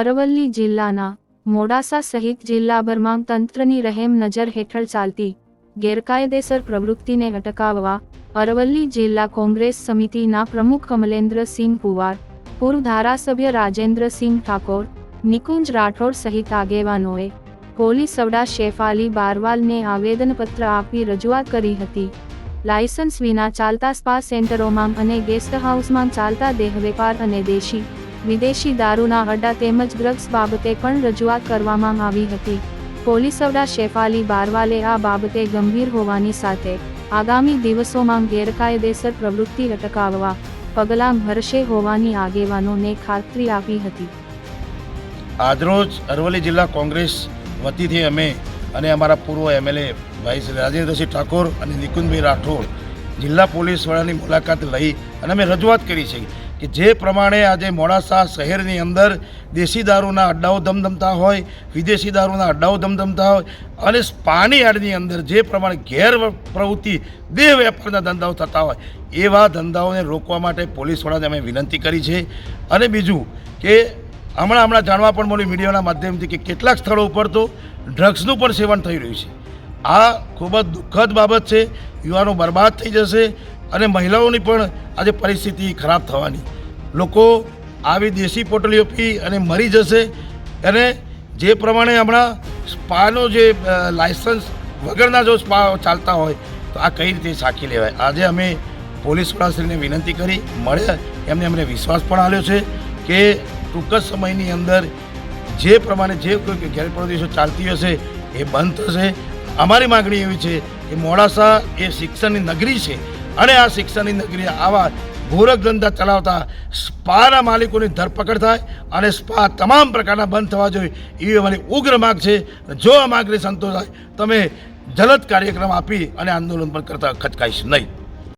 અરવલ્લી જિલ્લાના મોડાસા સહિત જિલ્લાભરમાં તંત્રની રહેમ નજર હેઠળ ચાલતી ગેરકાયદેસર પ્રવૃત્તિને અટકાવવા અરવલ્લી જિલ્લા કોંગ્રેસ સમિતિના પ્રમુખ કમલેન્દ્રસિંહ પુવાર, પૂર્વ ધારાસભ્ય રાજેન્દ્રસિંહ ઠાકોર, નિકુંજ રાઠોડ સહિત આગેવાનોએ પોલીસ વડા શેફાલી બારવાલને આવેદનપત્ર આપી રજૂઆત કરી હતી. લાયસન્સ વિના ચાલતા સ્પા સેન્ટરોમાં અને ગેસ્ટ હાઉસમાં ચાલતા દેહ વેપાર અને દેશી વિદેશી દારૂના અડ્ડા તેમજ ડ્રગ્સ બાબતે પણ રજૂઆત કરવામાં આવી હતી. પોલીસ શેફાલી બારવાલે આ બાબતે ગંભીર હોવાની સાથે આગામી દિવસોમાં ગેરકાયદેસર પ્રવૃત્તિ અટકાવવા પગલાં ભરશે હોવાની આગેવાનોને ખાતરી આપી હતી. આજરોજ અરવલ્લી જિલ્લા કોંગ્રેસ વતીથી અમે અને અમારા પૂર્વ એમએલએ ભાઈ રાજેન્દ્રસિંહ ઠાકોર અને નિકુંજભાઈ રાઠોડ જિલ્લા પોલીસ વડાની મુલાકાત લઈ અને અમે રજૂઆત કરી છે કે જે પ્રમાણે આજે મોડાસા શહેરની અંદર દેશી દારૂના અડ્ડાઓ ધમધમતા હોય, વિદેશી દારૂના અડ્ડાઓ ધમધમતા હોય અને આડની અંદર જે પ્રમાણે ગેર પ્રવૃત્તિ દેહ વેપારના ધંધાઓ થતા હોય, એવા ધંધાઓને રોકવા માટે પોલીસ વડાને અમે વિનંતી કરી છે. અને બીજું કે હમણાં હમણાં જાણવા પણ મળ્યું મીડિયાના માધ્યમથી કે કેટલાક સ્થળો ઉપર તો ડ્રગ્સનું પણ સેવન થઈ રહ્યું છે. આ ખૂબ જ દુઃખદ બાબત છે. યુવાનો બરબાદ થઈ જશે. અને મહિલાઓની પણ આજે પરિસ્થિતિ ખરાબ થવાની. લોકો આવી દેશી પોટલીઓ પી અને મરી જશે. અને જે પ્રમાણે હમણાં સ્પાનો જે લાયસન્સ વગરના જો સ્પા ચાલતા હોય, તો આ કઈ રીતે સાખી લેવાય? આજે અમે પોલીસ વડાશ્રીને વિનંતી કરી મળ્યા એમને અમને વિશ્વાસ પણ આવ્યો છે કે ટૂંક જ સમયની અંદર જે પ્રમાણે જે કોઈ ગેરપ્રદેશો ચાલતી હશે, એ બંધ થશે. અમારી માગણી એવી છે કે મોડાસા એ શિક્ષણની નગરી છે અને આ શિક્ષણની નગરી આવા ગોરખ ધંધા ચલાવતા સ્પાના માલિકોની ધરપકડ થાય અને સ્પા તમામ પ્રકારના બંધ થવા જોઈએ એવી અમારી ઉગ્ર માગ છે. જો આ માગણી સંતોષ થાય, તમે જલદ કાર્યક્રમ આપી અને આંદોલન પણ કરતા ખચકાઈશ નહીં.